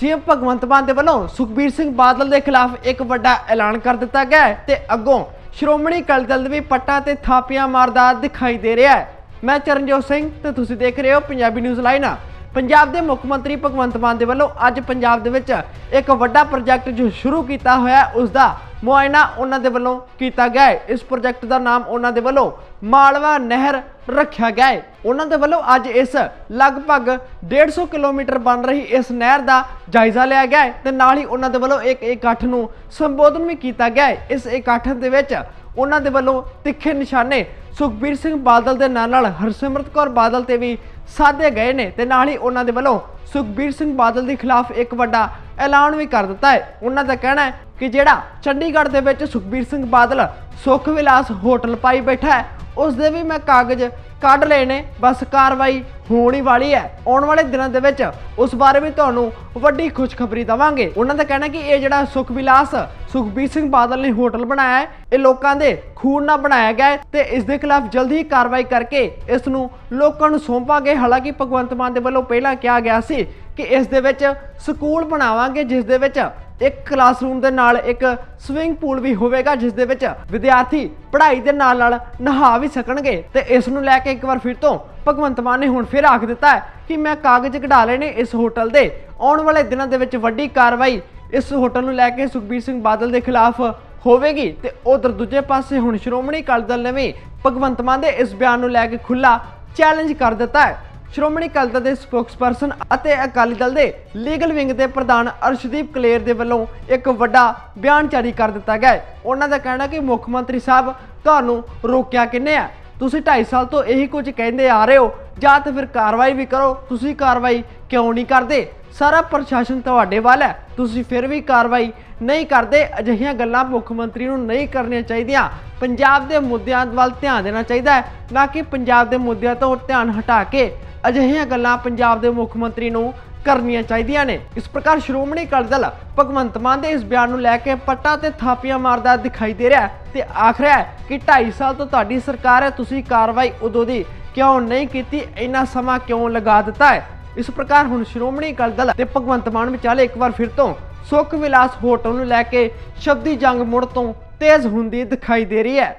CM Bhagwant Mann ਦੇ ਵੱਲੋਂ ਸੁਖਬੀਰ ਸਿੰਘ ਬਾਦਲ ਦੇ ਖਿਲਾਫ ਇੱਕ ਵੱਡਾ ਐਲਾਨ ਕਰ ਦਿੱਤਾ ਗਿਆ ਹੈ ਤੇ ਅੱਗੋਂ ਸ਼੍ਰੋਮਣੀ ਅਕਾਲੀ ਦਲ ਵੀ ਪੱਟਾਂ ਤੇ ਥਾਪੀਆਂ ਮਾਰਦਾ ਦਿਖਾਈ ਦੇ ਰਿਹਾ ਹੈ। ਮੈਂ ਚਰਨਜੋਤ ਸਿੰਘ ਤੇ ਤੁਸੀਂ ਦੇਖ ਰਹੇ ਹੋ ਪੰਜਾਬੀ ਨਿਊਜ਼ ਲਾਈਨ। ਪੰਜਾਬ ਦੇ ਮੁੱਖ ਮੰਤਰੀ ਭਗਵੰਤ ਮਾਨ ਦੇ ਵੱਲੋਂ ਅੱਜ ਪੰਜਾਬ ਦੇ ਵਿੱਚ ਇੱਕ ਵੱਡਾ ਪ੍ਰੋਜੈਕਟ ਜੋ ਸ਼ੁਰੂ ਕੀਤਾ ਹੋਇਆ ਹੈ, ਉਸ ਦਾ ਮੁਆਇਨਾ ਉਹਨਾਂ ਦੇ ਵੱਲੋਂ ਕੀਤਾ ਗਿਆ ਹੈ। ਇਸ ਪ੍ਰੋਜੈਕਟ ਦਾ ਨਾਮ ਉਹਨਾਂ ਦੇ ਵੱਲੋਂ ਮਾਲਵਾ ਨਹਿਰ ਰੱਖਿਆ ਗਿਆ ਹੈ। ਉਹਨਾਂ ਦੇ ਵੱਲੋਂ ਅੱਜ ਇਸ ਲਗਭਗ 150 ਕਿਲੋਮੀਟਰ ਬਣ ਰਹੀ ਇਸ ਨਹਿਰ ਦਾ ਜਾਇਜ਼ਾ ਲਿਆ ਗਿਆ ਹੈ ਤੇ ਨਾਲ ਹੀ ਉਹਨਾਂ ਦੇ ਵੱਲੋਂ ਇੱਕ ਇਕੱਠ ਨੂੰ ਸੰਬੋਧਨ ਵੀ ਕੀਤਾ ਗਿਆ ਹੈ। ਇਸ ਇਕੱਠ ਦੇ ਵਿੱਚ ਉਹਨਾਂ ਦੇ ਵੱਲੋਂ ਤਿੱਖੇ ਨਿਸ਼ਾਨੇ ਸੁਖਬੀਰ ਸਿੰਘ ਬਾਦਲ ਦੇ ਨਾਲ ਨਾਲ ਹਰਸਿਮਰਤ ਕੌਰ ਬਾਦਲ ਤੇ ਵੀ ਸਾਧੇ ਗਏ ਨੇ ਤੇ ਨਾਲ ਹੀ ਉਹਨਾਂ ਦੇ ਵੱਲੋਂ ਸੁਖਬੀਰ ਸਿੰਘ ਬਾਦਲ ਦੇ ਖਿਲਾਫ ਇੱਕ ਵੱਡਾ ਐਲਾਨ ਵੀ ਕਰ ਦਿੱਤਾ ਹੈ। ਉਹਨਾਂ ਦਾ ਕਹਿਣਾ ਹੈ ਕਿ ਜਿਹੜਾ ਚੰਡੀਗੜ੍ਹ ਦੇ ਵਿੱਚ ਸੁਖਬੀਰ ਸਿੰਘ ਬਾਦਲ ਸੁਖ ਵਿਲਾਸ ਹੋਟਲ ਪਾਈ ਬੈਠਾ ਹੈ, ਉਸ ਦੇ ਵੀ ਮੈਂ ਕਾਗਜ਼ ਕੱਢ ਲਏ ਨੇ, ਬਸ ਕਾਰਵਾਈ ਹੋਣ ਹੀ ਵਾਲੀ ਹੈ। ਆਉਣ ਵਾਲੇ ਦਿਨਾਂ ਦੇ ਵਿੱਚ ਉਸ ਬਾਰੇ ਵੀ ਤੁਹਾਨੂੰ ਵੱਡੀ ਖੁਸ਼ਖਬਰੀ ਦਵਾਂਗੇ। ਉਹਨਾਂ ਦਾ ਕਹਿਣਾ ਕਿ ਇਹ ਜਿਹੜਾ ਸੁਖ ਵਿਲਾਸ ਸੁਖਬੀਰ ਸਿੰਘ ਬਾਦਲ ਨੇ ਹੋਟਲ ਬਣਾਇਆ ਹੈ, ਇਹ ਲੋਕਾਂ ਦੇ ਖੂਨ ਨਾਲ ਬਣਾਇਆ ਗਿਆ ਹੈ ਤੇ ਇਸ ਦੇ ਖਿਲਾਫ ਜਲਦੀ ਹੀ ਕਾਰਵਾਈ ਕਰਕੇ ਇਸ ਨੂੰ ਲੋਕਾਂ ਨੂੰ ਸੌਂਪਾਂਗੇ। ਹਾਲਾਂਕਿ ਭਗਵੰਤ ਮਾਨ ਦੇ ਵੱਲੋਂ ਪਹਿਲਾਂ ਕਿਹਾ ਗਿਆ ਸੀ ਕਿ ਇਸ ਦੇ ਵਿੱਚ ਸਕੂਲ ਬਣਾਵਾਂਗੇ, ਜਿਸ ਦੇ ਵਿੱਚ ਇੱਕ ਕਲਾਸਰੂਮ ਦੇ ਨਾਲ ਇੱਕ ਸਵਿਮਿੰਗ ਪੂਲ ਵੀ ਹੋਵੇਗਾ, ਜਿਸ ਦੇ ਵਿੱਚ ਵਿਦਿਆਰਥੀ ਪੜ੍ਹਾਈ ਦੇ ਨਾਲ ਨਾਲ ਨਹਾ ਵੀ ਸਕਣਗੇ। ਤੇ ਇਸ ਨੂੰ ਲੈ ਕੇ ਇੱਕ ਵਾਰ ਫਿਰ ਤੋਂ ਭਗਵੰਤ ਮਾਨ ਨੇ ਹੁਣ ਫਿਰ ਆਖ ਦਿੱਤਾ ਹੈ ਕਿ ਮੈਂ ਕਾਗਜ਼ ਕਢਾ ਲਏ ਨੇ ਇਸ ਹੋਟਲ ਦੇ। ਆਉਣ ਵਾਲੇ ਦਿਨਾਂ ਦੇ ਵਿੱਚ ਵੱਡੀ ਕਾਰਵਾਈ ਇਸ ਹੋਟਲ ਨੂੰ ਲੈ ਕੇ ਸੁਖਬੀਰ ਸਿੰਘ ਬਾਦਲ ਦੇ ਖਿਲਾਫ ਹੋਵੇਗੀ। ਤੇ ਉਧਰ ਦੂਜੇ ਪਾਸੇ ਹੁਣ ਸ਼੍ਰੋਮਣੀ ਅਕਾਲੀ ਦਲ ਨੇ ਵੀ ਭਗਵੰਤ ਮਾਨ ਦੇ ਇਸ ਬਿਆਨ ਨੂੰ ਲੈ ਕੇ ਖੁੱਲਾ ਚੈਲੰਜ ਕਰ ਦਿੱਤਾ ਹੈ। ਸ਼੍ਰੋਮਣੀ ਅਕਾਲੀ ਦਲ ਦੇ ਸਪੋਕਸਪਰਸਨ ਅਤੇ ਅਕਾਲੀ ਦਲ ਦੇ ਲੀਗਲ ਵਿੰਗ ਦੇ ਪ੍ਰਧਾਨ ਅਰਸ਼ਦੀਪ ਕਲੇਰ ਦੇ ਵੱਲੋਂ ਇੱਕ ਵੱਡਾ ਬਿਆਨ ਜਾਰੀ ਕਰ ਦਿੱਤਾ ਗਿਆ ਹੈ। ਉਹਨਾਂ ਦਾ ਕਹਿਣਾ ਕਿ ਮੁੱਖ ਮੰਤਰੀ ਸਾਹਿਬ ਤੁਹਾਨੂੰ ਰੋਕਿਆ ਕਿੰਨੇ ਆ? ਤੁਸੀਂ 2.5 ਸਾਲ ਤੋਂ ਇਹੀ ਕੁਝ ਕਹਿੰਦੇ ਆ ਰਹੇ ਹੋ। ਜਾਂ ਤਾਂ ਫਿਰ ਕਾਰਵਾਈ ਵੀ ਕਰੋ। ਤੁਸੀਂ ਕਾਰਵਾਈ ਕਿਉਂ ਨਹੀਂ ਕਰਦੇ? ਸਾਰਾ ਪ੍ਰਸ਼ਾਸਨ ਤੁਹਾਡੇ ਵੱਲ ਹੈ। ਤੁਸੀਂ ਫਿਰ ਵੀ ਕਾਰਵਾਈ ਨਹੀਂ ਕਰਦੇ। ਅਜਿਹੀਆਂ ਗੱਲਾਂ ਮੁੱਖ ਮੰਤਰੀ ਨੂੰ ਨਹੀਂ ਕਰਨੀਆਂ ਚਾਹੀਦੀਆਂ। ਪੰਜਾਬ ਦੇ ਮੁੱਦਿਆਂ ਵੱਲ ਧਿਆਨ ਦੇਣਾ ਚਾਹੀਦਾ ਹੈ, ਨਾ ਕਿ ਪੰਜਾਬ ਦੇ ਮੁੱਦਿਆਂ ਤੋਂ ਧਿਆਨ ਹਟਾ ਕੇ ਅਜਿਹੀਆਂ ਗੱਲਾਂ ਪੰਜਾਬ ਦੇ ਮੁੱਖ ਮੰਤਰੀ ਨੂੰ ਕਰਨੀਆਂ ਚਾਹੀਦੀਆਂ ਨੇ। ਇਸ ਪ੍ਰਕਾਰ ਸ਼੍ਰੋਮਣੀ ਅਕਾਲੀ ਦਲ ਭਗਵੰਤ ਮਾਨ ਦੇ ਇਸ ਬਿਆਨ ਨੂੰ ਲੈ ਕੇ ਪੱਟਾਂ ਤੇ ਥਾਪੀਆਂ ਮਾਰਦਾ ਦਿਖਾਈ ਦੇ ਰਿਹਾ ਹੈ ਤੇ ਆਖ ਰਿਹਾ ਕਿ 2.5 ਸਾਲ ਤੋਂ ਤੁਹਾਡੀ ਸਰਕਾਰ ਹੈ, ਤੁਸੀਂ ਕਾਰਵਾਈ ਉਦੋਂ ਦੀ ਕਿਉਂ ਨਹੀਂ ਕੀਤੀ? ਇੰਨਾ ਸਮਾਂ ਕਿਉਂ ਲਗਾ ਦਿੱਤਾ ਹੈ? ਇਸ ਪ੍ਰਕਾਰ ਹੁਣ ਸ਼੍ਰੋਮਣੀ ਅਕਾਲੀ ਦਲ ਤੇ ਭਗਵੰਤ ਮਾਨ ਵਿਚਾਲੇ ਇੱਕ ਵਾਰ ਫਿਰ ਤੋਂ ਸੁੱਖ ਵਿਲਾਸ ਹੋਟਲ ਨੂੰ ਲੈ ਕੇ ਸ਼ਬਦੀ ਜੰਗ ਮੁੜ ਤੋਂ ਤੇਜ਼ ਹੁੰਦੀ ਦਿਖਾਈ ਦੇ ਰਹੀ ਹੈ।